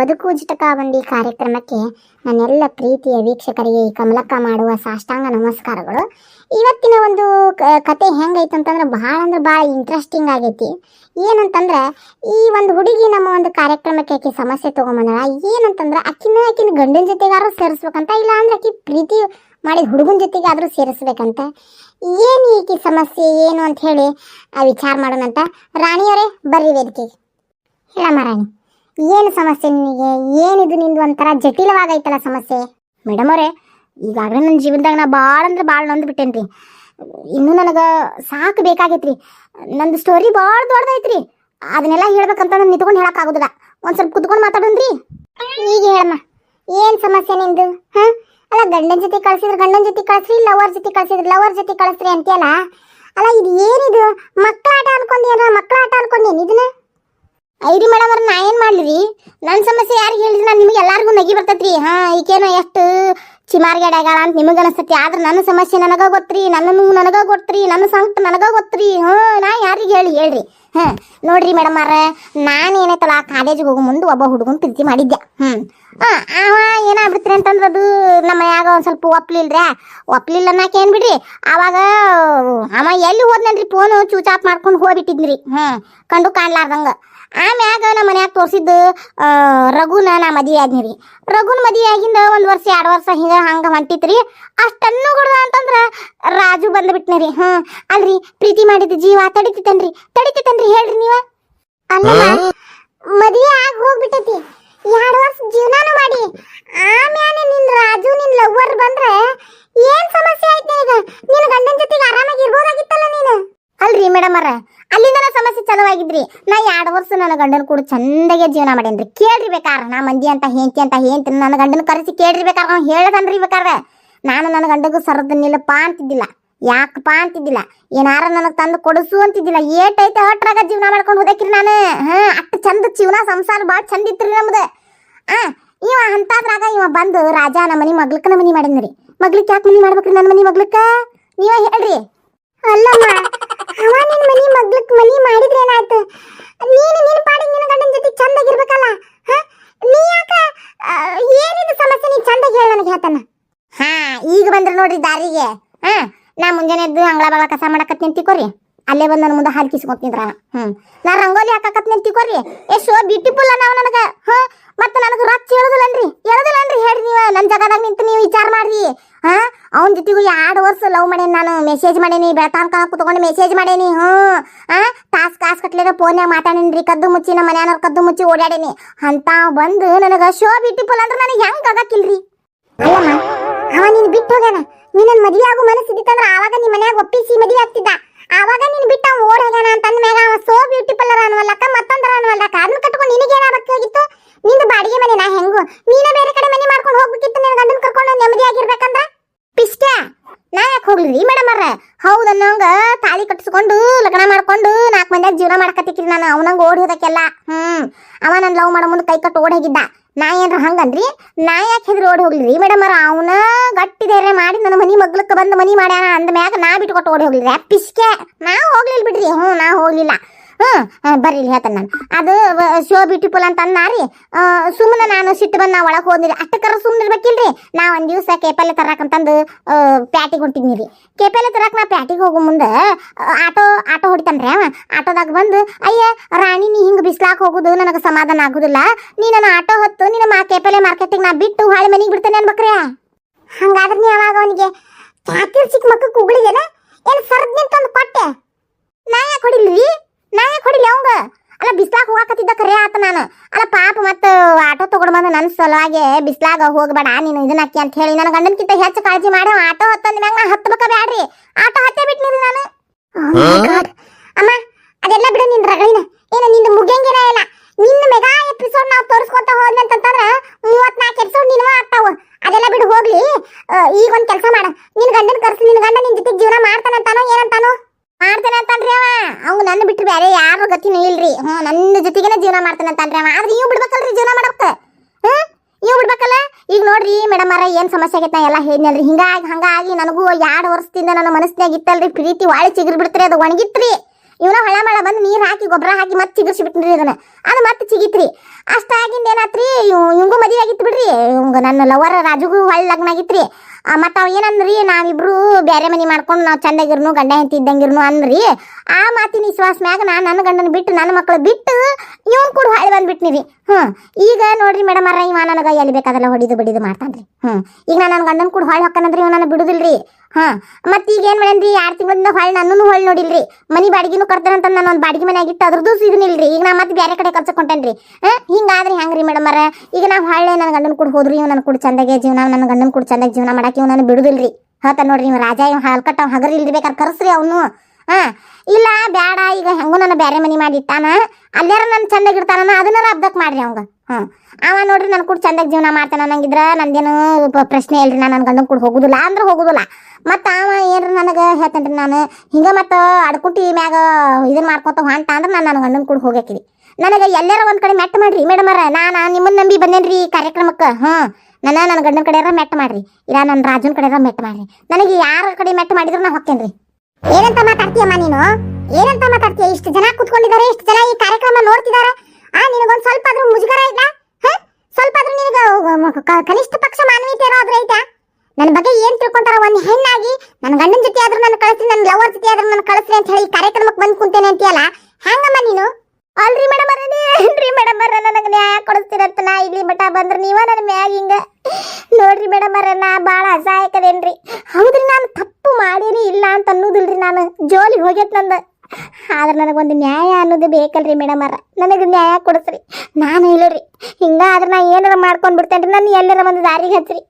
ಬದುಕು ಜಿಟಕಾಬಂದಿ ಕಾರ್ಯಕ್ರಮಕ್ಕೆ ನನ್ನೆಲ್ಲ ಪ್ರೀತಿಯ ವೀಕ್ಷಕರಿಗೆ ಈ ಕಮಲಕ್ಕ ಮಾಡುವ ಸಾಷ್ಟಾಂಗ ನಮಸ್ಕಾರಗಳು. ಇವತ್ತಿನ ಒಂದು ಕತೆ ಹೆಂಗೈತೆ ಅಂತಂದ್ರೆ ಭಾಳ ಅಂದ್ರೆ ಭಾಳ ಇಂಟ್ರೆಸ್ಟಿಂಗ್ ಆಗೈತಿ. ಏನಂತಂದ್ರೆ ಈ ಒಂದು ಹುಡುಗಿ ನಮ್ಮ ಒಂದು ಕಾರ್ಯಕ್ರಮಕ್ಕೆ ಆಕೆ ಸಮಸ್ಯೆ ತೊಗೊಂಬಂದಳ. ಏನಂತಂದ್ರೆ ಆಕಿನ ಆಕಿನ ಗಂಡನ ಜೊತೆಗಾದ್ರೂ ಸೇರಿಸ್ಬೇಕಂತ, ಇಲ್ಲ ಅಂದ್ರೆ ಆಕಿ ಪ್ರೀತಿ ಮಾಡಿದ ಹುಡುಗನ ಜೊತೆಗಾದ್ರೂ ಸೇರಿಸ್ಬೇಕಂತ. ಏನು ಈಕೆ ಸಮಸ್ಯೆ, ಏನು ಅಂತ ಹೇಳಿ ವಿಚಾರ ಮಾಡೋಣಂತ. ರಾಣಿಯವರೇ, ಬರ್ರಿ ವೇದಿಕೆಗೆ. ಹೇಳಮ್ಮ ರಾಣಿ. ಏನು ಸಮಸ್ಯೆ ನಿನಗೆ? ಏನಿದು ನಿಂದು ಒಂಥರ ಜಟಿಲವಾಗೈತಲ್ಲ ಸಮಸ್ಯೆ? ಮೇಡಮ್ ಅವರೇ, ಈಗಾಗಲೇ ನನ್ನ ಜೀವನದಾಗ ನಾ ಭಾಳ ಅಂದ್ರೆ ಭಾಳ ನೊಂದು ಬಿಟ್ಟೇನ್ರಿ ಇನ್ನೂ ನನಗೆ ಸಾಕು ಬೇಕಾಗೈತ್ರಿ. ನಂದು ಸ್ಟೋರಿ ಭಾಳ ದೊಡ್ಡದೈತ್ರಿ. ಅದನ್ನೆಲ್ಲ ಹೇಳ್ಬೇಕಂತ ನಾನು ನಿಂತ್ಕೊಂಡು ಹೇಳೋಕ್ಕಾಗೋದಿಲ್ಲ. ಒಂದು ಸ್ವಲ್ಪ ಕುತ್ಕೊಂಡು ಮಾತಾಡೋಣ್ರಿ. ಈಗ ಹೇಳಮ್ಮ, ಏನು ಸಮಸ್ಯೆ ನಿಂದು? ಹಾಂ? ಅಲ್ಲ, ಗಂಡನ ಜೊತೆ ಕಳಿಸಿದ್ರೆ ಗಂಡನ ಜೊತೆ ಕಳಿಸ್ರಿ, ಲವರ್ ಜೊತೆ ಕಳಿಸಿದ್ರೆ ಲವರ್ ಜೊತೆ ಕಳಿಸ್ರಿ ಅಂತೀಯಲ್ಲ? ಅಲ್ಲ, ಇದು ಏನಿದು? ಮಕ್ಕಳ ಆಟ ಅನ್ಕೊಂಡೇನ ಮಕ್ಕಳ ಆಟ ಅನ್ಕೊಂಡೇನು ಇದನ್ನ? ಐರಿ ಮೇಡಮ್ ಅವ್ರ ನಾ ಏನು ಮಾಡ್ಲಿ ನನ್ನ ಸಮಸ್ಯೆ ಯಾರಿಗೆ ಹೇಳಿದ್ರೆ ನಾನು ನಿಮಗೆ ಎಲ್ಲರಿಗೂ ನಗಿ ಬರ್ತೈತ್ರಿ. ಹಾ, ಈಕೇನೋ ಎಷ್ಟು ಚಿಮಾರ್ಗ್ಯಾಡ ಆಗ್ಯಾಳ ಅಂತ ನಿಮಗೆ ಅನಿಸ್ತೈತಿ. ಆದ್ರೆ ನನ್ನ ಸಮಸ್ಯೆ ನನಗ ಗೊತ್ತ್ರಿ ನನ್ನನ್ನು ನನಗ ಗೊತ್ತ್ರಿ, ನನ್ನ ಸಂಕಟ ನನಗ ಗೊತ್ತ್ರಿ. ಹಾ, ನಾ ಯಾರಿಗೆ ಹೇಳಿ, ಹೇಳ್ರಿ. ಹಾಂ ನೋಡ್ರಿ ಮೇಡಮ್ ಅವ್ರ, ನಾನು ಏನೈತಲ್ಲ ಕಾಲೇಜಿಗೆ ಹೋಗೋ ಮುಂದೆ ಒಬ್ಬ ಹುಡುಗನ ಪ್ರೀತಿ ಮಾಡಿದ್ದೆ. ಹ್ಞೂ ಹಾಂ ಅವ ಏನಾಗ್ಬಿಡ್ತ್ರಿ ಅಂತಂದ್ರೆ ಅದು ನಮ್ಮ ಯಾಗ ಒಂದು ಸ್ವಲ್ಪ ಒಪ್ಲಿಲ್ರಿ. ಒಪ್ಲಿಲ್ಲ ಅನ್ನಕ್ಕೆ ಏನು ಬಿಡ್ರಿ? ಆವಾಗ ಅಮ್ಮ ಎಲ್ಲಿ ಹೋದ್ನಲ್ರಿ ಫೋನು ಚೂಚಾಪ್ ಮಾಡ್ಕೊಂಡು ಹೋಗ್ಬಿಟ್ಟಿದ್ರಿ ಹ್ಞೂ ಕಂಡು ಕಾಣ್ಲಾರ್ದಂಗ. ಆಮ್ಯಾಗ ನಮ್ಮ ಮನ್ಯಾಗ ತೋರಿಸಿದ್ದು ರಘುನ ನಾ ಮದುವೆ ಆದ್ನಿ ರೀ ರಘುನ ಮದುವೆ ಆಗಿಂದ ಒಂದು ವರ್ಷ ಎರಡು ವರ್ಷ ಹಿಂಗ ಹಂಗ ಹೊಂಟಿತ್ರಿ. ಅಷ್ಟನ್ನು ಕೊಡ್ದ ಅಂತಂದ್ರ ರಾಜು ಬಂದ್ಬಿಟ್ನಿ ರೀ ಹ್ಞೂ ಅಲ್ರಿ ಪ್ರೀತಿ ಮಾಡಿದ ಜೀವ ತಡಿತಿತ್ತನ್ರಿ. ತಡಿತಿತ್ತನ್ರಿ ಹೇಳ್ರಿ ನೀವ. ಅಲ್ಲ ಮದುವೆ ಆಗಿ ಹೋಗ್ಬಿಟ್ಟೈತಿ. ಎರಡು ವರ್ಷ ಜೀವನ ಮಾಡಿ. ಆಮ್ಯಾಲೆ ನಿನ್ ರಾಜು ನಿನ್ ಲವ್ವರ್ ಬಂದ್ರೆ ಏನ್ ಸಮಸ್ಯೆ ಆಯ್ತು ಈಗ ನಿನ್ ಗಂಡನ ಜೊತೆಗೆ ಆರಾಮಾಗಿ ಅಲ್ರಿ ಮೇಡಮ್ ಅರ ಅಲ್ಲಿಂದ ಸಮಸ್ಯೆ ಚಲುವಾಗಿದ್ರಿ. ನಾ ಎರಡು ವರ್ಷ ನನ್ನ ಗಂಡನ ಕೂಡ ಚಂದಾಗೆ ಜೀವನ ಮಾಡೇನ್ರಿ. ಕೇಳ್ರಿ ಬೇಕಾರ, ನಾ ಮಂದಿ ಅಂತ ಹೇಂತಿ ಅಂತ ಹೇಂತಿ ನನ್ನ ಗಂಡನ ಕರೆಸಿ ಕೇಳ್ರಿ ಬೇಕಾರ. ಅವ್ನು ಹೇಳದನ್ರಿ ಬೇಕಾರ. ನಾನು ನನ್ನ ಗಂಡಗೂ ಸರದ ನಿಲ್ಲಪ್ಪ ಅಂತಿದ್ದಿಲ್ಲ. ಯಾಕಪ್ಪ ಅಂತಿದ್ದಿಲ್ಲ. ಏನಾರ ನನಗೆ ತಂದು ಕೊಡಿಸು ಅಂತಿದ್ದಿಲ್ಲ. ಏಟೈತೆ ಹೊಟ್ರಾಗ ಜೀವನ ಮಾಡ್ಕೊಂಡು ಹೋದಕ್ರಿ ನಾನು. ಹಾ, ಅಷ್ಟು ಚಂದ ಜೀವನ, ಸಂಸಾರ ಭಾಳ ಚಂದ ಇತ್ರಿ ನಮ್ದು. ಆ, ಇವ ಅಂತಾದ್ರಾಗ ಇವ ಬಂದು ರಾಜ ನಮ್ಮ ಮನಿ ಮಗ್ಲಕ್ಕ ನಮ್ಮ ಮನಿ ಮಾಡಿದ್ರಿ ಮಗ್ಲಿಕ್ಕೆ ಯಾಕೆ ಮನಿ ಮಾಡ್ಬೇಕ್ರಿ ನನ್ನ ಮನೆ ಮಗ್ಲಕ್ಕ ನೀವ ಹೇಳ್ರಿ. ಅಲ್ಲಮ್ಮ ಅವ ನಿನ್ ಮನಿ ಮಗ್ಲಕ್ ಮನಿ ಮಾಡಿದ್ರೆ ಏನಾಯ್ತು ನೀನು ನಿನ್ ಪಾಡಿಗೆ ನಿನ್ನ ಗಂಡನ ಜೊತೆ ಚಂದಾಗಿರ್ಬೇಕಲ್ಲ ಹ? ನೀ ಯಾಕ ಆ, ಏನಿದು ಸಮಸ್ಯೆ ನೀ ಚಂದಾಗಿ ಹೇಳ ನನಗೆ ಹೇಳ್ತಾನ ಹಾ ಈಗ ಬಂದ್ರೆ ದಾರಿಗೆ ಹಾ ನಾ ಮುಂಜಾನೆ ಎದ್ದು ಅಂಗಳ ಬಾಳ ಕಸ ಮಾಡಕತ್ ನಿಂತಿಕೋರಿ ಅಲ್ಲೇ ಬಂದು ನನ್ನ ಮುಂದೆ ಹಾಲು ಕಿಸ್ಕೊತಿದ್ರ. ಹ್ಮ್. ನಾ ರಂಗೋಲಿ ಹಾಕಕತ್ ನಿಂತಿಕೋರಿ ಶೋ ಬ್ಯೂಟಿಫುಲ್ ನಾವು ನನಗ. ಹ ಮತ್ತ ನನಗೆ ರಚ್ ಹೇಳುದಿಲ್ಲನ್ರಿ ಹೇಳುದಿಲ್ಲನ್ರಿ ಹೇಳ್ರಿ ನೀವು. ನನ್ನ ಜಗದಾಗ ನಿಂತು ನೀವು ವಿಚಾರ ಮಾಡ್ರಿ. ಹಾ? ಅವನ ಜೊತೆಗೂ ಎರಡು ವರ್ಷ ಲವ್ ಮಾಡೇನಿ ನಾನು. ಮೆಸೇಜ್ ಮಾಡೇನಿ. ಬೆಳತಾನ್ ಕಾಣ ಕುತ್ಕೊಂಡು ಮೆಸೇಜ್ ಮಾಡೇನಿ. ಹ್ಞೂ ಹಾ? ತಾಸು ಕಾಸ್ ಕಟ್ಲಿಗೆ ಫೋನ್ಯಾಗ ಮಾತಾಡೇನ್ರಿ. ಕದ್ದು ಮುಚ್ಚಿ ನಮ್ಮ ಮನೆಯವ್ರ ಕದ್ದು ಮುಚ್ಚಿ ಓಡಾಡೇನಿ ಅಂತ ಬಂದು ನನಗೆ ಶೋ ಬ್ಯೂಟಿಫುಲ್ ಅಂದ್ರೆ ನನಗೆ ಹೆಂಗ್ ಆಗಕ್ಕಿಲ್ರಿ ಅಲ್ಲಮ್ಮ ಅವ ನೀನ್ ಬಿಟ್ಟು ಹೋಗ್ಯಾನ? ನೀನನ್ ಮದ್ವೆ ಆಗೋ ಮನಸ್ಸಿದ್ದಿತ್ತಂದ್ರ ಆವಾಗ ನಿನ್ ಮನ್ಯಾಗ ಒಪ್ಪಿಸಿ ಮದ್ವೆ ಆಗ್ತಿದ್ದ. ಆವಾಗ ನೀನ್ ಬಿಟ್ಟು ಅವ ಓಡ್ ಹೋಗ್ಯಾನ ಅಂತ ಅಂದ್ಮ್ಯಾಗ ಅವ ಸೋ ಬ್ಯೂಟಿಫುಲ್ ಅನ್ನವಲ್ಲಕ್ಕ ಮತ್ತೊಂದರ ಅನ್ನವಲ್ಲಕ್ಕ ಅದನ್ನ ಕಟ್ಕೊಂಡು ನಿನಗೆ ಏನಾಗಬೇಕಾಗಿತ್ತು ನಿಂದು ಬಾಡಿಗೆ ಮನೆ ನಾ ಹೆಂಗು? ನೀನ ಬೇರೆ ಕಡೆ ಮನೆ ಮಾಡ್ಕೊಂಡು ಹೋಗ್ಬೇಕಿತ್ತು ನಿನ್ ಗಂಡನ್ ಕರ್ಕೊಂಡು ನೆಮ್ಮದಿ ಆಗಿರ್ಬೇಕಂದ್ರ? ಪಿಷ್ಟ. ನಾ ಯಾಕೆ ಹೋಗ್ಲಿ ಮೇಡಮ್ ಅವ್ರ? ಹೌದನ್ನಂಗ ತಾಳಿ ಕಟ್ಟಿಸ್ಕೊಂಡು ಲಗ್ನ ಮಾಡ್ಕೊಂಡು ನಾಲ್ಕು ಮಂದಿ ಜೀವನ ಮಾಡ್ಕತ್ತಿಕ್ರಿ ನಾನು. ಅವನಂಗ ಓಡಿ ಹೋದಕ್ಕೆಲ್ಲ. ಹ್ಮ್. ಅವ ನನ್ ಲವ್ ಮಾಡೋ ಮುಂದೆ ಕೈ ಕಟ್ಟು ಓಡ್ ನಾ ಏನ್ರ ಹಂಗನ್ರಿ ನಾ ಯಾಕೆ ಹೆದ್ರಿ ಓಡಿ ಹೋಗ್ಲಿ ಮೇಡಮ್ ಅವ್ರ ಅವನ ಗಟ್ಟಿ ಧೈರ್ಯ ಮಾಡಿ ನನ್ನ ಮನಿ ಮಗ್ಲಕ್ಕೆ ಬಂದು ಮನಿ ಮಾಡ್ಯಾನ ಅಂದ ಮ್ಯಾಗ ನಾ ಬಿಟ್ಟು ಕೊಟ್ಟು ಓಡಿ ಹೋಗ್ಲಿ ಪಿಸ್ಕೆ, ನಾ ಹೋಗ್ಲಿಲ್ಲ ಬಿಡ್ರಿ. ಹ್ಞೂ ನಾ ಹೋಗ್ಲಿಲ್ಲ. ಹ್ಞೂ ಬರ್ರಿ ಹೇಳ್ತಾನೆ ನಾನು. ಅದು ಶೋ ಬ್ಯೂಟಿಫುಲ್ ಅಂತ ಅನ್ನಾರಿ ಸುಮ್ಮನೆ ನಾನು ಸಿಟ್ಟು ಬಂದು ನಾ ಒಳಗೆ ಹೋದ್ರಿ ಅಷ್ಟಕ್ಕರ ಸುಮ್ಮನೆ ಇರ್ಬೇಕಿಲ್ರಿ? ನಾ ಒಂದು ದಿವಸ ಕೇಪಲ್ಲೆ ತರಕಂತಂದು ಪ್ಯಾಟಿಗೆ ಹೊಂಟಿದ್ನಿ ರೀ. ಕೇಪಲ್ಲೆ ತರಕ ನಾ ಪ್ಯಾಟಿಗೆ ಹೋಗೋ ಮುಂದೆ ಆಟೋ ಆಟೋ ಹೊಡಿತಾನ್ರಿ ಅವ. ಆಟೋದಾಗ ಬಂದು, ಅಯ್ಯ, ರಾಣಿ ನೀ ಹಿಂಗೆ ಬಿಸ್ಲಾಕ್ ಹೋಗುದು, ನನಗೆ ಸಮಾಧಾನ ಆಗುದಿಲ್ಲ. ನೀ ನನ್ನ ಆಟೋ ಹೊತ್ತು ನಿನ್ನ ಮಾ ಕೇಪಲ್ಲೆ ಮಾರ್ಕೆಟಿಗೆ ನಾ ಬಿಟ್ಟು ಹಾಳೆ ಮನೆಗೆ ಬಿಡ್ತೇನೆ ಅನ್ಬೇಕ್ರಿ. ಹಂಗಾದ್ರೆ ನೀ ಅವಾಗ ಅವನಿಗೆ ಚಿಕ್ಕ ಮಕ್ಕ ಕುಗಳಿಗೆನ ಏನು ಸರ್ದ್ ನಿಂತಂದು ಕೊಟ್ಟೆ? ನಾ ಯಾಕೆ ಹೊಡಿಲ್ರಿ? ನಾ ಯಾಕೆ ಹೊಡಿಲಿ ಅವಂಗ? ಅಲ್ಲ ಬಿಸ್ಲಾಗ ಹೋಗಾಕತ್ತಿದ್ದ ಕರೆ ಆತ ನಾನು. ಅಲ್ಲ ಪಾಪ ಮತ್ತ ಆಟೋ ತಗೊಂಡ್ ಬಂದು ನನ್ನ ಸಲುವಾಗಿ ಬಿಸ್ಲಾಗ ಹೋಗ್ಬೇಡ ನೀನು ಇದನ್ನ ಅಕ್ಕಿ ಅಂತ ಹೇಳಿ ನನ್ನ ಗಂಡನ್ಕಿಂತ ಹೆಚ್ಚು ಕಾಳಜಿ ಮಾಡಿ ಆಟೋ ಹತ್ತಂದ ಮ್ಯಾಗ ನಾ ಹತ್ತಬೇಕ ಬ್ಯಾಡ್ರಿ. ಆಟೋ ಹತ್ತೇ ಬಿಟ್ನಿರಿ ನಾನು. Oh. ಅಮ್ಮ ಅದೆಲ್ಲ ಬಿಡು ನಿನ್ ರಗಳಿನ ಏನು ನಿಂದು ಮುಗಿಯಂಗಿರ ಇಲ್ಲ ನಿನ್ನ ಮೆಗಾ ಎಪಿಸೋಡ್ ನಾವು ತೋರಿಸ್ಕೊತ ಹೋದ್ವಿ ಅಂತಂದ್ರ ಮೂವತ್ನಾಲ್ಕು ಎಪಿಸೋಡ್ ನಿನ್ವ ಆಗ್ತಾವ ಅದೆಲ್ಲ ಬಿಡು ಹೋಗ್ಲಿ ಆ, ಈಗ ಒಂದ್ ಕೆಲಸ ಮಾಡ ನಿನ್ ಗಂಡನ ಕರ್ಸಿ ನಿನ್ ಗಂಡ ನಿನ್ ಜೊತೆ ಜೀವನ ಮಾಡ್ತಾನಂತಾನೋ ಏನಂತಾನೋ ಮಾಡ್ತಾನೆ ಅಂತನ್ರಿ ಅವ ಅವ್ನು ನನ್ನ ಬಿಟ್ಟು ಬೇರೆ ಯಾರು ಗತಿನೂ ಇಲ್ರಿ ಜೊತೆಗೇನೆ ಜೀವನ ಮಾಡ್ತಾನೆ ಅಂತನ್ರಿ ಅವ. ಆದ್ರೆ ಇವ್ ಬಿಡ್ಬೇಕಲ್ರಿ ಜೀವನ ಮಾಡಕ್ಕೆ? ಹ್ಮ್? ಇವ್ ಬಿಡ್ಬೇಕಲ್ಲ? ಈಗ ನೋಡ್ರಿ ಮೇಡಮ್ ಅರ ಏನ್ ಸಮಸ್ಯೆ ಆಗೈತೆ ನಾ ಎಲ್ಲ ಹೇಳಿದ್ನಲ್ರಿ ಹಿಂಗಾಗಿ, ಹಂಗಾಗಿ ನನಗೂ ಎರಡು ವರ್ಷದಿಂದ ನನ್ನ ಮನಸ್ಸಿನಾಗ ಇತ್ತಲ್ರಿ. ಪ್ರೀತಿ ವಾಳಿ ಚಿಗುರ್ ಬಿಡ್ತ್ರಿ, ಅದು ಒಣಗಿತ್ರಿ. ಇವನ ಹಳ ಮಳ ಬಂದು ನೀರ್ ಹಾಕಿ, ಗೊಬ್ಬರ ಹಾಕಿ ಮತ್ತೆ ಚಿಗುರ್ಸಿ ಬಿಟ್ರಿ ಅದನ್ನ ಅದು ಮತ್ತೆ ಚಿಗಿತ್ರಿ. ಅಷ್ಟಾಗಿಂದ ಏನಾತ್ರಿ, ಇವ್- ಇವಂಗೂ ಮದುವೆ ಆಗಿತ್ತು ಬಿಡ್ರಿ. ಇವಂಗ ನನ್ನ ಲವರ್ ರಾಜುಗೂ ಹೊಳ್ಳ ಲಗ್ನ ಆಗಿತ್ರಿ. ಮತ್ತ ಅವ ಏನಂದ್ರಿ, ನಾವಿಬ್ರು ಬ್ಯಾರೆ ಮನಿ ಮಾಡ್ಕೊಂಡು ನಾವು ಚಂದಾಗಿರ್ನು, ಗಂಡ ಹೆಂಡತಿ ಇದ್ದಂಗಿರ್ನು ಅಂದ್ರಿ. ಆ ಮಾತಿನ ವಿಶ್ವಾಸ ಮ್ಯಾಗ ನಾ ನನ್ನ ಗಂಡನ ಬಿಟ್ಟು ನನ್ನ ಮಕ್ಕಳು ಬಿಟ್ಟು ಇವನ್ ಕೂಡ ಹೊಳೆ ಹ್ಞೂ ಈಗ ನೋಡ್ರಿ ಮೇಡಮ್ ಅರ ಇವ ನನಗ ಎಲ್ಲಿ ಬೇಕಾದಲ್ಲ ಹೊಡಿದು ಬಿಡಿದು ಮಾಡ್ತಾನ್ರಿ. ಹ್ಞೂ ಈಗ ನಾನು ನನ್ನ ಗಂಡನ ಕೂಡ ಹೊಳ್ ಹೊಕ್ಕನಂದ್ರಿ ಇವ ಬಿಡುದಿಲ್ರಿ. ಹಾಂ ಮತ್ತೆ ಈಗ ಏನು ಮಾಡೇನ್ರಿ ಎರಡ್ ತಿಂಗಳಿಂದ ಹೊಳ್ ನನ್ನೂ ಹೊಳ್ ನೋಡಿಲ್ರಿ. ಮನಿ ಬಾಡಿಗೆನು ಅಂತ ನಾನು ಒಂದು ಬಾಡಿಗೆ ಮನೆ ಆಗಿತ್ತು ಅದ್ರದ್ದು ಇದನ್ನಿಲ್ರಿ ಈಗ ನಾ ಮತ್ತೆ ಬೇರೆ ಕಡೆ ಖರ್ಚು ಕೊಂಟೇನ್ರಿ ಹಾ ಹಿಂಗಾದ್ರಿ ಹೆಂಗ್ರಿ ಮೇಡಮ್ ಅರ ಈಗ ನಾ ಹೊಳ್ಳೆ ನನ್ನ ಗಂಡನ ಕೂಡ ಹೋದ್ರಿ, ಇವ್ ನನ್ನ ಕೂಡ ಚಂದಾಗೆ ಜೀವನ ನನ್ನ ಗಂಡನ ಕೂಡ ಚಂದಾಗಿ ಜೀವನ ಮಾಡಕ್ಕೆ ಇವ್ ನಾನು ಬಿಡುದಿಲ್ರಿ. ಹೇಳ್ತಾನ ನೋಡ್ರಿ, ಇವ್ ರಾಜ ಇವ್ ಹಾಲ್ಕಟ್ಟ ಹಗರ್ ಇಲ್ರಿ ಬೇಕಾದ್ರೆ ಕರ್ಸ್ರಿ ಅವನು. ಹಾ. ಇಲ್ಲ ಬ್ಯಾಡ ಈಗ ಹೆಂಗೂ ನನ್ನ ಬೇರೆ ಮನಿ ಮಾಡಿಟ್ಟಾನ ಅಲ್ಲಾರ ನನ್ನ ಚಂದಾಗಿರ್ತಾನ ಅದನ್ನ ಅಬ್ದಕ್ ಮಾಡ್ರಿ ಅವಂಗ. ಹ್ಞೂ ಅವ ನೋಡ್ರಿ ನನ್ನ ಕೂಡ ಚಂದಾಗಿ ಜೀವನ ಮಾಡ್ತಾನ ನಂಗಿದ್ರ ನಂದೇನು ಪ್ರಶ್ನೆ ಇಲ್ರಿ, ನಾನು ನನ್ನ ಗಂಡನ ಕೂಡ ಹೋಗುದಿಲ್ಲ, ಅಂದ್ರೆ ಹೋಗುದಿಲ್ಲ. ಮತ್ತು ಅವ ಏನ್ರ ನನಗೆ ಹೇಳ್ತೇನ್ರಿ ನಾನು, ಹಿಂಗ ಮತ್ತು ಅಡ್ಕುಟಿ ಮ್ಯಾಗ ಇದನ್ ಮಾಡ್ಕೊತ ಹೊಂಟ ಅಂದ್ರೆ ನಾನು ನನ್ನ ಗಂಡನ ಕೂಡ ಹೋಗ್ಯಾಕಿರಿ ನನಗೆ ಎಲ್ಲಾರ ಒಂದು ಕಡೆ ಮೆಟ್ಟ ಮಾಡ್ರಿ ಮೇಡಮ್ ನಾನು ನಾನ ನಿಮ್ಮನ್ನ ನಂಬಿ ಬಂದೇನ್ರಿ ಈ ಕಾರ್ಯಕ್ರಮಕ್ಕೆ, ಹಾಂ. ನನ್ನ ನನ್ನ ಗಂಡನ ಕಡೆ ಮೆಟ್ಟ ಮಾಡ್ರಿ ಇಲ್ಲ ನನ್ನ ರಾಜನ ಕಡೆ ಮೆಟ್ಟ ಮಾಡ್ರಿ. ನನಗೆ ಯಾರ ಕಡೆ ಮೆಟ್ಟ ಮಾಡಿದ್ರು ನಾ ಹೊಕ್ಕೇನ್ರಿ. ಏನಂತ ಮಾತಾಡ್ತೀಯಮ್ಮ ನೀನು? ಏನಂತ ಮಾತಾಡ್ತೀಯ? ಇಷ್ಟು ಜನ ಕೂತ್ಕೊಂಡಿದ್ದಾರೆ, ಇಷ್ಟು ಜನ ಈ ಕಾರ್ಯಕ್ರಮ ನೋಡ್ತಿದ್ದಾರೆ. ಆ, ನಿನಗೊಂದು ಸ್ವಲ್ಪ ಆದ್ರೂ ಮುಜುಗರ ಇಲ್ಲ? ಸ್ವಲ್ಪ ಆದ್ರೂ ನಿನಗ ಕನಿಷ್ಠ ಪಕ್ಷ ಮಾನವೀಯತೆ ಇರೋದ್ರ ಐತಾ ನನ್ನ ಬಗ್ಗೆ ಏನ್ ತಿಳ್ಕೊಂತಾರ ಒಂದ್ ಹೆಣ್ಣಾಗಿ ನನ್ನ ಗಂಡನ ಜೊತೆ ಆದ್ರೂ ನನ್ನ ಕಳಿಸ್ತೀನಿ ನನ್ನ ಲವರ್ ಜೊತೆ ಆದ್ರೂ ನನ್ನ ಕಳಿಸ್ತೀನಿ ಅಂತ ಹೇಳಿ ಕಾರ್ಯಕ್ರಮಕ್ಕೆ ಬಂದ್ ಕುಂತೇನೆ ಅಂತೀಯಲ್ಲ? ಹ್ಯಾಂಗಮ್ಮ ನೀನು? ಅಲ್ರಿ ಮೇಡಮ್ ಏನ್ರಿ ಮೇಡಮ್ ಅರ ನನಗೆ ನ್ಯಾಯ ಕೊಡಿಸ್ತೀರಂತ ನಾ ಇಲ್ಲಿ ಮಠ ಬಂದ್ರೆ ನೀವ ನನ್ನ ಮ್ಯಾಗ ಹಿಂಗ? ನೋಡ್ರಿ ಮೇಡಮ್ ಅರ ನಾ ಭಾಳ ಅಸಹಾಯಕದೇನ್ರಿ? ಹೌದ್ರಿ ನಾನು ತಪ್ಪು ಮಾಡೇನಿ ಇಲ್ಲ ಅಂತ ಅನ್ನೋದಿಲ್ರಿ ನಾನು. ಜೋಲಿ ಹೋಗ್ಯತ್ ನಂದು. ಆದ್ರೆ ನನಗೊಂದು ನ್ಯಾಯ ಅನ್ನೋದು ಬೇಕಲ್ರಿ ಮೇಡಮ್ ಅರ ನನಗೆ ನ್ಯಾಯ ಕೊಡಿಸ್ರಿ. ನಾನು ಇಲ್ಲರಿ ಹಿಂಗಾದ್ರೆ ನಾ ಏನಾರ ಮಾಡ್ಕೊಂಡು ಬಿಡ್ತೇನ್ರಿ ನಾನು ಎಲ್ಲರ ಒಂದು ದಾರಿಗೆ ಹಚ್ಚ್ರಿ.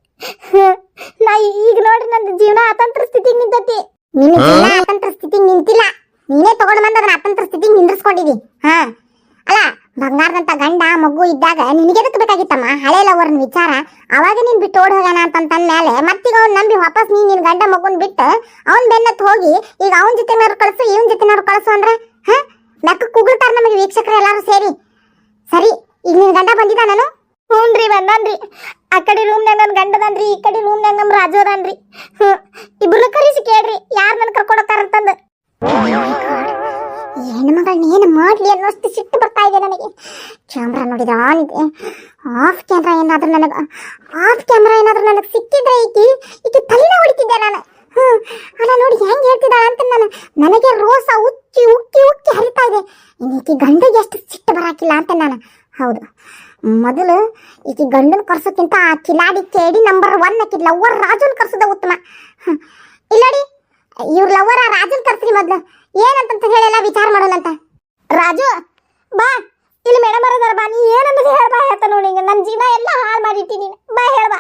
ನಾ ಈಗ ನೋಡ್ರಿ ನನ್ನ ಜೀವನ ಅತಂತ್ರ ಸ್ಥಿತಿಗೆ ನಿಂತೈತಿ. ನಿನ್ನ ಜೀವನ ಅತಂತ್ರ ಸ್ಥಿತಿಗೆ ನಿಂತಿಲ್ಲ. ನೀನೇ ತಗೊಂಡ್ ಬಂದ ಅದನ್ನ ಅತಂತ್ರ ಸ್ಥಿತಿಗೆ ನಿಂದ್ರಿಸ್ಕೊಂಡಿದಿ. ಹಾ. ಅಲ್ಲ, ಬಂಗಾರದಂತ ಗಂಡ, ಮಗು ಇದ್ದಾಗ ನಿನಗೆದಕ್ಕೆ ಬೇಕಾಗಿತ್ತಮ್ಮ? ಹಳೆ ಲವರ್ನ ವಿಚಾರ. ಅವಾಗ ನೀನ್ ಬಿಟ್ಟು ಓಡ್ ಹೋಗೋಣ ಅಂತಂದ ಮೇಲೆ ಮತ್ತೀಗ ಅವನು ನಂಬಿ ವಾಪಸ್ ನೀನ್ ನಿನ್ ಗಂಡ ಮಗುನ್ ಬಿಟ್ಟು ಅವ್ನ ಬೆನ್ನತ್ ಹೋಗಿ ಈಗ ಅವನ್ ಜೊತೆನಾರು ಕಳಿಸು, ಇವನ್ ಜೊತೆನಾರು ಕಳ್ಸು ಅಂದ್ರೆ, ಹಾ? ಮೆಕ್ಕ ಕುಗುಳ್ತಾರ ನಮಗೆ ವೀಕ್ಷಕರು ಎಲ್ಲಾರು ಸೇರಿ. ಸರಿ, ಈಗ ನಿನ್ ಗಂಡ ಬಂದಿದ್ದ ನಾನು? ಹ್ಞೂನ್ರಿ ಬಂದಾನ್ರಿ. ಆ ಕಡೆ ರೂಮ್ನಾಗ ನನ್ನ ಗಂಡದನ್ರಿ ಈ ಕಡೆ ರೂಮ್ನಾಗ ನಮ್ಮ ರಾಜು ಹ್ಞೂ ಇಬ್ರು ಕರೀಸಿ ಕೇಳ್ರಿ, ಯಾರು ನನ್ನ ಹೆಣ್ಣು ಮಗಳನ್ನ ಏನು ಮಾಡ್ಲಿ ಅನ್ನೋಷ್ಟು ಸಿಟ್ಟು ಬರ್ತಾ ಇದೆ ನನಗೆ. ಕ್ಯಾಮ್ರಾ ನೋಡಿದ್ರೆ ಆನ್ ಇದೆ. ಆಫ್ ಕ್ಯಾಮ್ರಾ ಏನಾದ್ರೂ ನನಗೆ ಆಫ್ ಕ್ಯಾಮ್ರಾ ಏನಾದ್ರೂ ನನಗೆ ಸಿಕ್ಕಿದ್ರೆ ಈಕಿ, ಈಕೆ ತಲೆನ ಹೊಡಿತಿದ್ದೆ ನಾನು. ಹ್ಮ್. ಅಲ್ಲ ನೋಡಿ ಹೆಂಗ್ ಹೇಳ್ತಿದ್ದಾಳ ಅಂತ ನಾನು, ನನಗೆ ರೋಸ ಉಕ್ಕಿ ಉಕ್ಕಿ ಉಕ್ಕಿ ಹರಿತಾ ಇದೆ. ಇನ್ನು ಗಂಡಗೆ ಎಷ್ಟು ಸಿಟ್ಟು ಬರಾಕಿಲ್ಲ ಅಂತ ನಾನು. ಹೌದು. ಮೊದಲು ಈಕೆ ಗಂಡನ ಕರ್ಸೋಕ್ಕಿಂತ ಆ ಕಿಲಾಡಿ ಕೇಡಿ ನಂಬರ್ ಒನ್ ಹಾಕಿದ್ಲ ಅವ್ರ ರಾಜನ್ ಕರ್ಸೋದ ಉತ್ತಮ. ಹ್ಮ್. ಇವ್ರ ಲವರ ರಾಜನ್ ಕರ್ತೀನಿ ಮೊದ್ಲು. ಏನಂತ ಹೇಳೆಲ್ಲ ವಿಚಾರ ಮಾಡೋಣಂತ. ರಾಜು, ಬಾ. ಇಲ್ಲಿ ಮೇಡಮ್ ಬರೋದಾರ ಬಾ. ನೀ ಏನಂತ ಹೇಳ್ಬಾ ಹೇಳ್ತಾ ನೋಡಿ ನನ್ನ ಜೀವನ ಎಲ್ಲ ಹಾಳು ಮಾಡಿಟ್ಟಿ ನೀನು. ಬಾ ಹೇಳ್ಬಾ